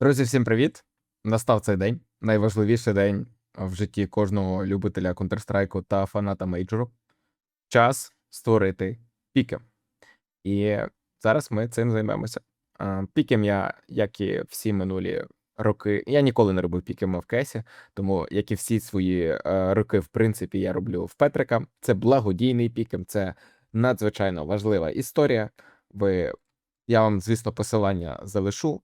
Друзі, всім привіт! Настав цей день. Найважливіший день в житті кожного любителя Counter-Strike та фаната мейджору. Час створити піки. І зараз ми цим займемося. Пікем я, як і всі минулі роки, я ніколи не робив пікем в кесі, тому як і всі свої е, роки, в принципі, я роблю в Петрика. Це благодійний пікем, це надзвичайно важлива історія. Ви, я вам, звісно, посилання залишу.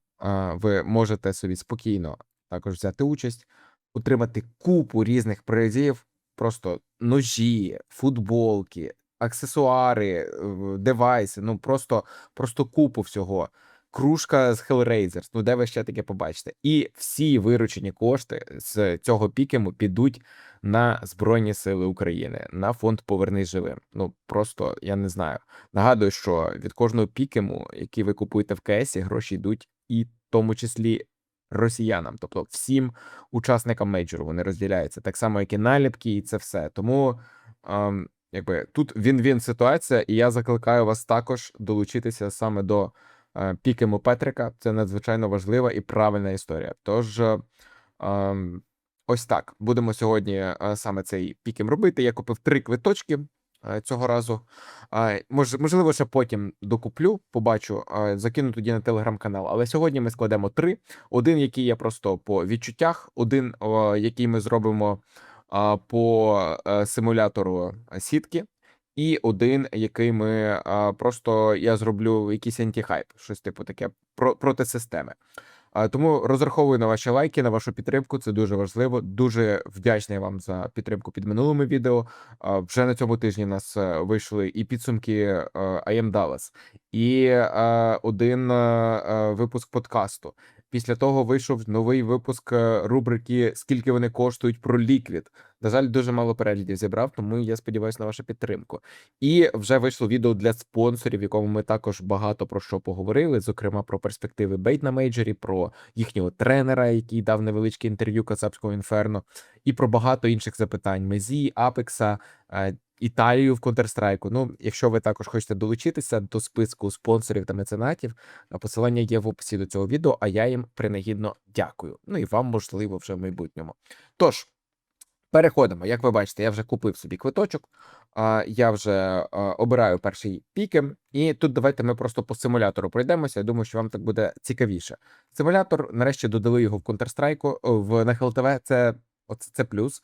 Ви можете собі спокійно також взяти участь, отримати купу різних призів, просто ножі, футболки, аксесуари, девайси, ну просто, просто купу всього. Кружка з Hellraisers, ну де ви ще таке побачите? І всі виручені кошти з цього пікему підуть на Збройні Сили України, на фонд Повернись живим. Ну просто я не знаю. Нагадую, що від кожного пікему, який ви купуєте в КСі, гроші йдуть і тому числі росіянам, тобто всім учасникам мейджору вони розділяються, так само, як і наліпки, і це все. Тому ем, якби тут він-він ситуація, і я закликаю вас також долучитися саме до е, пікему Петрика. Це надзвичайно важлива і правильна історія. Тож. Ось так будемо сьогодні е, саме цей пікем робити. Я купив три квиточки цього разу. Можливо, ще потім докуплю, побачу, закину тоді на телеграм-канал. Але сьогодні ми складемо три: один, який є просто по відчуттях, один, який ми зробимо по е, симулятору е, сітки, і один, який ми а, просто я зроблю якийсь антихайп, щось типу таке про, проти системи. Тому розраховую на ваші лайки, на вашу підтримку. Це дуже важливо. Дуже вдячний вам за підтримку під минулими відео. Вже на цьому тижні в нас е, вийшли і підсумки е, I am Dallas, і е, один випуск подкасту. Після того вийшов новий випуск е, рубрики Скільки вони коштують про ліквід. На жаль, дуже мало переглядів зібрав, тому я сподіваюся на вашу підтримку. І вже вийшло відео для спонсорів, в якому ми також багато про що поговорили, зокрема про перспективи Бейт на мейджорі, про їхнього тренера, який дав невеличке інтерв'ю Кацапського інферно, і про багато інших запитань: Мезі, Апекса. Е, Італію в Counter-Strike. Ну, якщо ви також хочете долучитися до списку спонсорів та меценатів, посилання є в описі до цього відео, а я їм принагідно дякую. Ну і вам, можливо, вже в майбутньому. Тож, переходимо. Як ви бачите, я вже купив собі квиточок, я вже обираю перший пікем, і тут давайте ми просто по симулятору пройдемося. Я думаю, що вам так буде цікавіше. Симулятор, нарешті, додали його в Counter-Strike, в на HLTV, це, це плюс.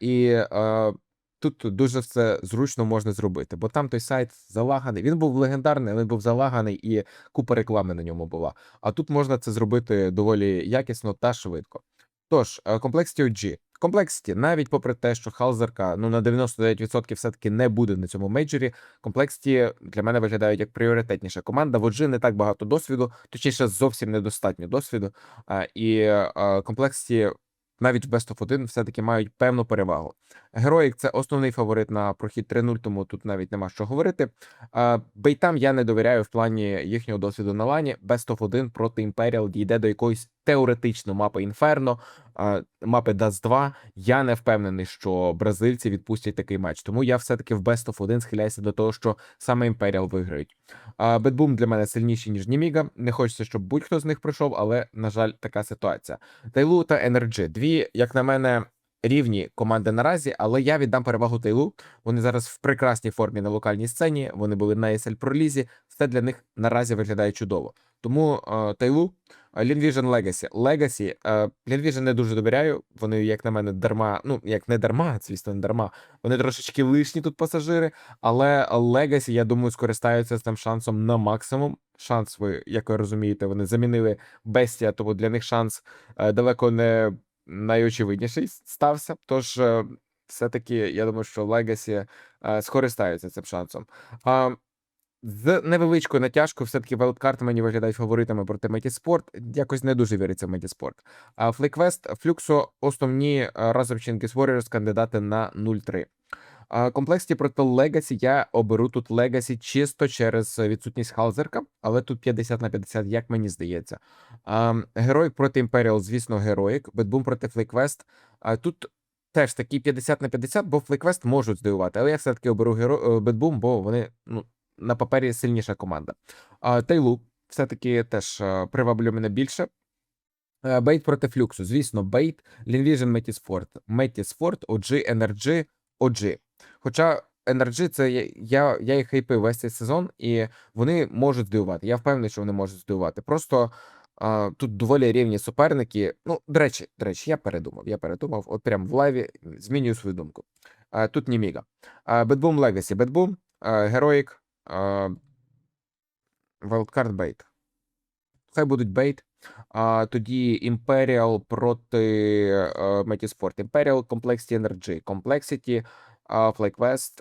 І а, Тут дуже все зручно можна зробити, бо там той сайт залаганий. Він був легендарний, він був залаганий і купа реклами на ньому була. А тут можна це зробити доволі якісно та швидко. Тож, е, Complexity OG. Complexity, навіть попри те, що Халзерка ну на 99% все-таки не буде на цьому мейджорі. Complexity для мене виглядають як пріоритетніша команда. В OG не так багато досвіду, точніше, зовсім недостатньо досвіду. А, І е, Complexity навіть в Best of 1 все-таки мають певну перевагу. Героїк це основний фаворит на прохід 3-0, тому тут навіть нема що говорити. Бейтам я не довіряю в плані їхнього досвіду на лані. Best of 1 проти Imperial дійде до якоїсь теоретично мапи Інферно, мапи Dust 2. Я не впевнений, що бразильці відпустять такий матч. Тому я все-таки в Best of 1 схиляюся до того, що саме Імперіал виграють. Бетбум для мене сильніший, ніж Німіга. Не хочеться, щоб будь-хто з них пройшов, але, на жаль, така ситуація. Тайлу та Energy. Дві, як на мене. Рівні команди наразі, але я віддам перевагу Тайлу. Вони зараз в прекрасній формі на локальній сцені. Вони були на ESL пролізі. Все для них наразі виглядає чудово. Тому е, Тайлу, Legacy. Legacy, е, Лінвіжн не дуже довіряю. Вони, як на мене, дарма. Ну як не дарма, звісно, не дарма. Вони трошечки лишні тут пасажири. Але Legacy, я думаю, скористаються з цим шансом на максимум. Шанс, ви як ви розумієте, вони замінили Бестія, тому для них шанс е, далеко не найочевидніший стався. Тож, е, все-таки, я думаю, що Legacy е, скористаються цим шансом. З невеличкою натяжкою, все-таки велдкарти мені виглядають фаворитами проти Метіспорт. Якось не дуже віриться в Метіспорт. А Флейквест, Флюксо, основні е, разом з Чингіс Warriors кандидати на 0-3. Комплексі проти Легасі я оберу тут Легасі чисто через відсутність Халзерка, але тут 50 на 50, як мені здається. Героїк проти Імперіал, звісно, героїк. Бетбум проти Флейквест. Тут теж такі 50 на 50, бо Флейквест можуть здивувати. Але я все-таки оберу геро... Бетбум, бо вони ну, на папері сильніша команда. Тейлу все-таки теж е, приваблює мене більше. Е, Бейт проти флюксу. Звісно, бейт, Лінвіжн, Метіспорт. Метіспорт, OG, NRG, OG. Хоча NRG це я, я, їх хайпив весь цей сезон, і вони можуть здивувати. Я впевнений, що вони можуть здивувати. Просто а, тут доволі рівні суперники. Ну, до речі, до речі, я передумав. Я передумав. От прям в лайві змінюю свою думку. А, тут Німіга. Бедбум Legacy. Бедбум, Героїк, Wildcard Бейт. Хай будуть бейт. А, тоді Imperial проти Метіспорт. Imperial, Complexity Energy. Complexity, а, FlyQuest.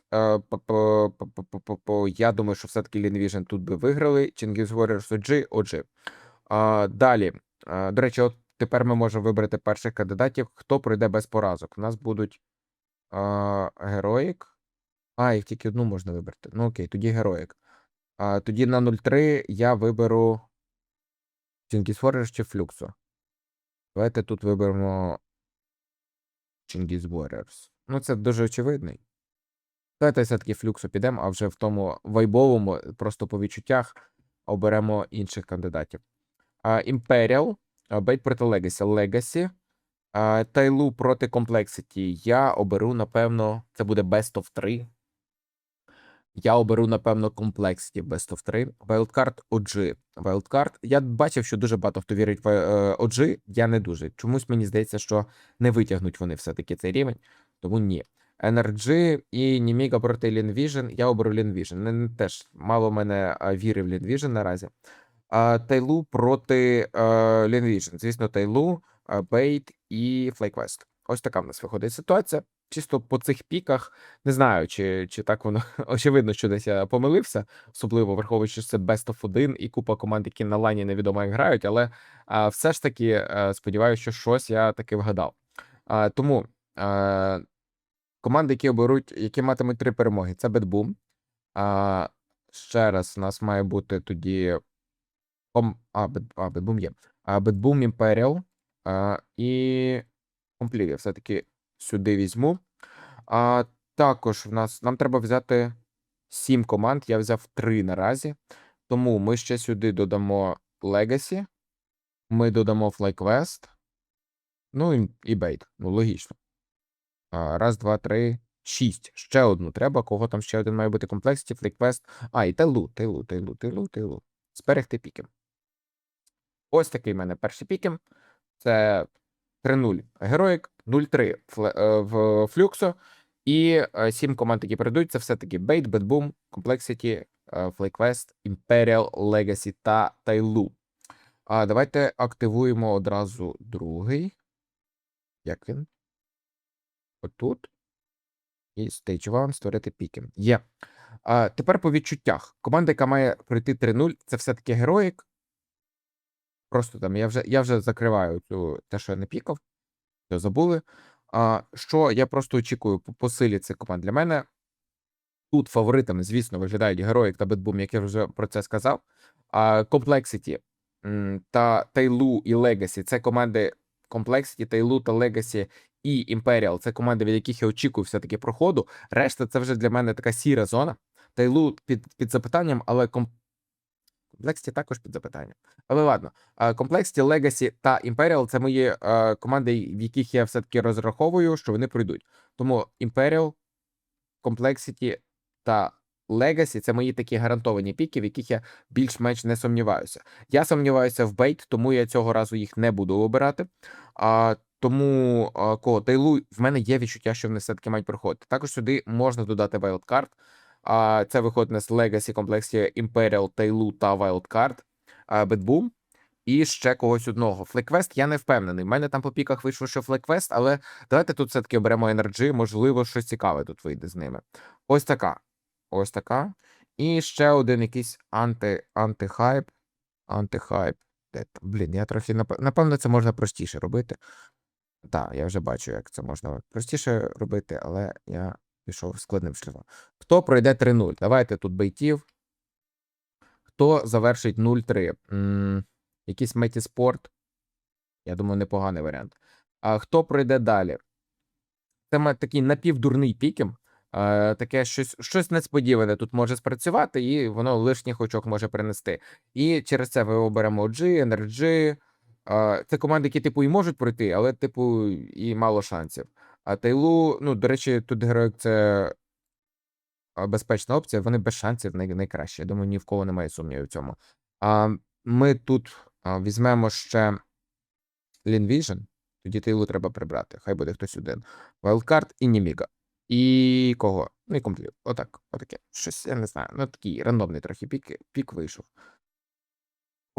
е, Я думаю, що все-таки Linevision тут би виграли. Chingiz Warriors OG, OG. Далі. До речі, от тепер ми можемо вибрати перших кандидатів, хто пройде без поразок. У нас будуть Героїк. А, їх тільки одну можна вибрати. Ну окей, тоді Героїк. Тоді на 0-3 я виберу Чингіс Warriors чи Флюксу. Давайте тут виберемо Чингіс Warriors. Ну, це дуже очевидний. Давайте все-таки Флюксу підемо, а вже в тому вайбовому, просто по відчуттях, оберемо інших кандидатів. Imperial, Бейт проти. Legacy. а, Тайлу проти Complexity. Я оберу, напевно, це буде Best of 3. Я оберу, напевно, Complexity Best of 3. Wildcard OG. Wildcard. Я бачив, що дуже багато хто вірить в е, OG. Я не дуже. Чомусь мені здається, що не витягнуть вони все-таки цей рівень. Тому ні. NRG і Nimiga проти Linvision. Я оберу не теж мало мене а, віри в Linvision наразі. А, Тайлу проти Linvision. Звісно, Тайлу, Бейт і FlyQuest. Ось така в нас виходить ситуація. Чисто по цих піках не знаю, чи, чи так воно очевидно, що десь я помилився, особливо враховуючи, це Best of 1 і купа команд, які на лайні невідомо як грають, але а, все ж таки е, сподіваюся, що щось я таки вгадав. А, тому е, команди, які оберуть, які матимуть три перемоги, це Бетбум. А, ще раз, у нас має бути тоді. Ком... А, Бет... є. А, Імперіал і Компліві. Все-таки сюди візьму. А також в нас нам треба взяти сім команд. Я взяв три наразі. Тому ми ще сюди додамо Legacy, ми додамо FlyQuest, ну і, і Bait. Ну, логічно. Раз, два, три, шість. Ще одну треба. Кого там ще один має бути Complexity, FlyQuest. А, і Тайлу, Тайлу, Тайлу, Тайлу, Тайлу. Зберегти пікем. Ось такий в мене перший пікем. Це 3-0 Героїк, 0-3 Фле- е, в Флюксо. І е, сім команд, які перейдуть, це все-таки Bait, Bedboom, Complexity, FlyQuest, Imperial, Legacy та Тайлу. А давайте активуємо одразу другий. Як він? Отут. І Stage 1 створити піки. Є. А, тепер по відчуттях. Команда, яка має пройти 3-0, це все-таки Героїк. Просто там я вже я вже закриваю цю те, що я не пікав. Все забули. А, що я просто очікую по, по силі цих команд. Для мене тут фаворитами, звісно, виглядають Героїк та Бетбум, як я вже про це сказав. А Complexity та Тайлу і Legacy це команди Complexity, Тайлу та Legacy і Imperial. Це команди, від яких я очікую все-таки проходу. Решта це вже для мене така сіра зона. Тайлу під, під запитанням, але ком... Complexity також під запитанням. Але ладно, Complexity, Legacy та Imperial це мої команди, в яких я все-таки розраховую, що вони пройдуть. Тому Imperial, Complexity та Legacy це мої такі гарантовані піки, в яких я більш-менш не сумніваюся. Я сумніваюся в бейт, тому я цього разу їх не буду обирати. А, тому кого Тайлу в мене є відчуття, що вони все-таки мають проходити. Також сюди можна додати Wildcard. А, це виходить у нас Legacy, Complexity, Imperial, Тайлу та Wildcard. Бетбум. І ще когось одного. Флеквест я не впевнений. У мене там по піках вийшло, що Флеквест, але давайте тут все-таки оберемо Energy, можливо, щось цікаве тут вийде з ними. Ось така. Ось така. І ще один якийсь анти, антихайп. Антихайп. Блін, я трохи нап- напевно, це можна простіше робити. Так, я вже бачу, як це можна простіше робити, але я пішов складним шляхом. Хто пройде 3-0? Давайте тут бейтів. Хто завершить 0-3? М, Якийсь метіспорт. Я думаю, непоганий варіант. А хто пройде далі? Це такий напівдурний пікем. Е, таке щось, щось несподіване тут може спрацювати, і воно лишніх очок може принести. І через це ми оберемо G, NRG, це команди, які, типу, і можуть пройти, але, типу, і мало шансів. А Тейлу, ну, до речі, тут героїк це безпечна опція, вони без шансів най- найкраще. Я думаю, ні в кого немає сумнівів в цьому. А, ми тут візьмемо ще Vision, тоді Тейлу треба прибрати. Хай буде хтось один. Wildcard і Німіга. І кого? Ну і комплів. Отак, отаке. Щось, я не знаю. Ну, такий рандомний трохи пік, пік вийшов.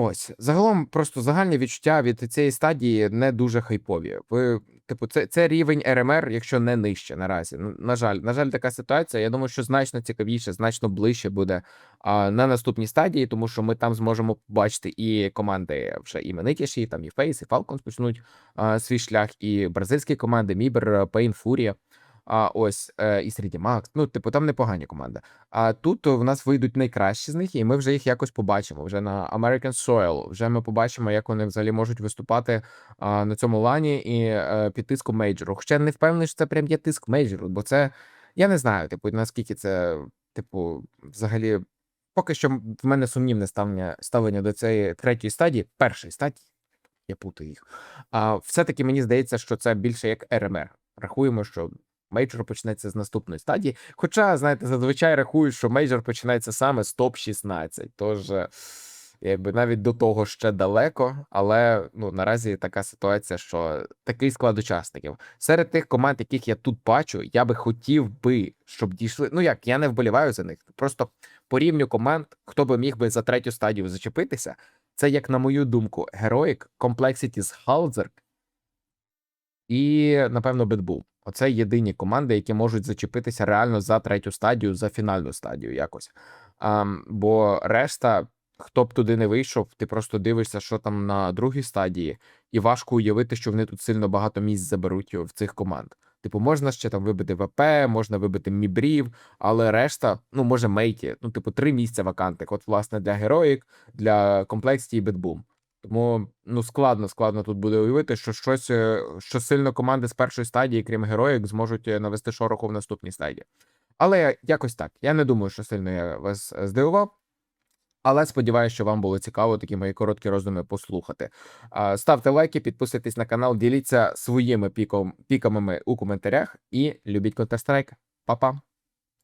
Ось. Загалом, просто загальні відчуття від цієї стадії не дуже хайпові. Ви, типу, це, це рівень РМР, якщо не нижче наразі. На жаль, на жаль, така ситуація. Я думаю, що значно цікавіше, значно ближче буде а, на наступній стадії, тому що ми там зможемо побачити і команди вже іменитіші, там і Фейс, і Falcons почнуть а, свій шлях, і бразильські команди, Мібер, Пейн, Фурія. А ось е, і середі Макс. Ну, типу, там непогані команди. А тут в нас вийдуть найкращі з них, і ми вже їх якось побачимо. Вже на American Soil. Вже ми побачимо, як вони взагалі можуть виступати а, на цьому лані і е, під тиском мейджору. Хоча не впевнений, що це прям є тиск мейджору, бо це я не знаю, типу, наскільки це, типу, взагалі. Поки що в мене сумнівне ставлення ставлення до цієї третьої стадії, першої стадії, я путаю їх. А все-таки мені здається, що це більше як РМР. Рахуємо, що мейджор почнеться з наступної стадії. Хоча, знаєте, зазвичай рахують, що мейджор починається саме з топ-16. Тож, е, якби навіть до того ще далеко, але ну наразі така ситуація, що такий склад учасників. Серед тих команд, яких я тут бачу, я би хотів би, щоб дійшли. Ну як, я не вболіваю за них. Просто по рівню команд, хто би міг би за третю стадію зачепитися. Це, як на мою думку, Heroic, Complexities Halzerg і, напевно, Бедбул. Оце єдині команди, які можуть зачепитися реально за третю стадію, за фінальну стадію якось. А, бо решта, хто б туди не вийшов, ти просто дивишся, що там на другій стадії, і важко уявити, що вони тут сильно багато місць заберуть в цих команд. Типу, можна ще там вибити ВП, можна вибити Мібрів, але решта, ну, може, мейті. Ну, типу, три місця вакантних. От, власне, для Героїк, для Комплексті і Бетбум. Тому ну складно, складно тут буде уявити, що щось, е, що сильно команди з першої стадії, крім героїк, зможуть е, навести шороху в наступній стадії. Але якось так. Я не думаю, що сильно я вас е, здивував. Але сподіваюся, що вам було цікаво такі мої короткі роздуми послухати. Ставте лайки, підписуйтесь на канал, діліться своїми піком, піками у коментарях і любіть Counter-Strike. Па-па!